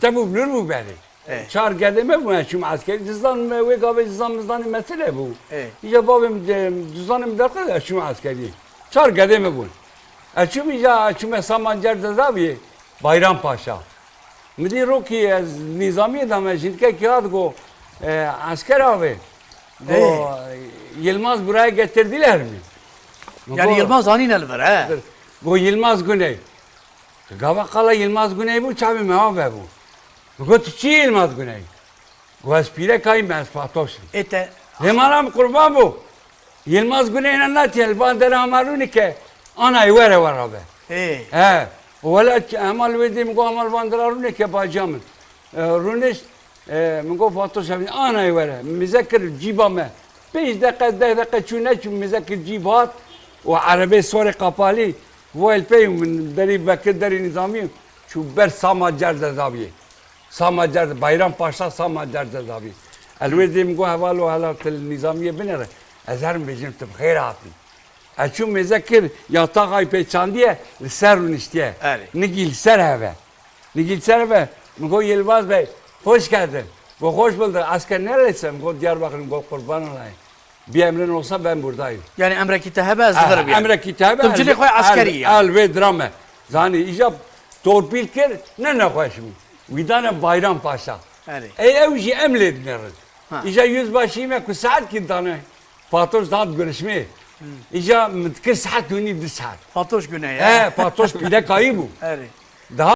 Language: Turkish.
Tabu bilir bu beni. Evet. Çar gedeme bu şu askeri cüzdan ve kahve cüzdan cüzdan mesele bu. Evet. İşte babam cüzdanım derken şu askeri. Çar gedeme bu. Açım ya açım Samancar Cezavi Bayram Paşa. Müdür o ki az nizamiye da meclike kağıt go e, asker abi. Evet. Yılmaz buraya getirdiler mi? Yani Yılmaz Hanin Elver he. Go Yılmaz Güney. Gava kala Yılmaz Güney bu çabi mehave bu. Go tu çi Yılmaz Güney. Go aspire kayım ben spatoşum. Ete Limanam kurban bu. Yılmaz Güney'le ne tel bandere amaruni ke ana yuvere var abi. he. He. Valla amal verdiğim go amal bandere aruni ke bacamın. Runiş من گفت فاتو شبین آنا وره مذکر جیبامه پیش دقیقه ده دقیقه چونه چون مذکر جیبات و عربه سور قپالی و الپی من دری بکر دری نظامی چو بر ساما جرد زاویه ساما جرد bayram paşa ساما جرد زاویه الوی دیم گو حوالو حالات النظامیه بنره از هر بجیم تب خیر آتی اچو مذکر یا تاقای پیچاندیه لسر رو نشتیه Evet. نگیل سر هوه نگیل سر هوه میگو یلباز بی hoş geldin. Bu hoş bulduk. Asker neredesin? Bu Diyarbakır'ın bu kurban olayım. Bir emrin olsa ben buradayım. Yani emreki tehebe ezdirir Ah, yani. Emre kitabı. Tıpçılık koy askeri yani. Al ve drama. Zani icap torpil kir ne ne koşum. Vidane Bayram Paşa. Evet. Ey evji emrediniriz. Ha. İca yüzbaşıyım ku saat ki tane. Fatoş dağıt görüşme. İca mıtkır saat dönüp bir saat. Fatoş Güney he. He Fatoş pide kayı bu. Evet. Daha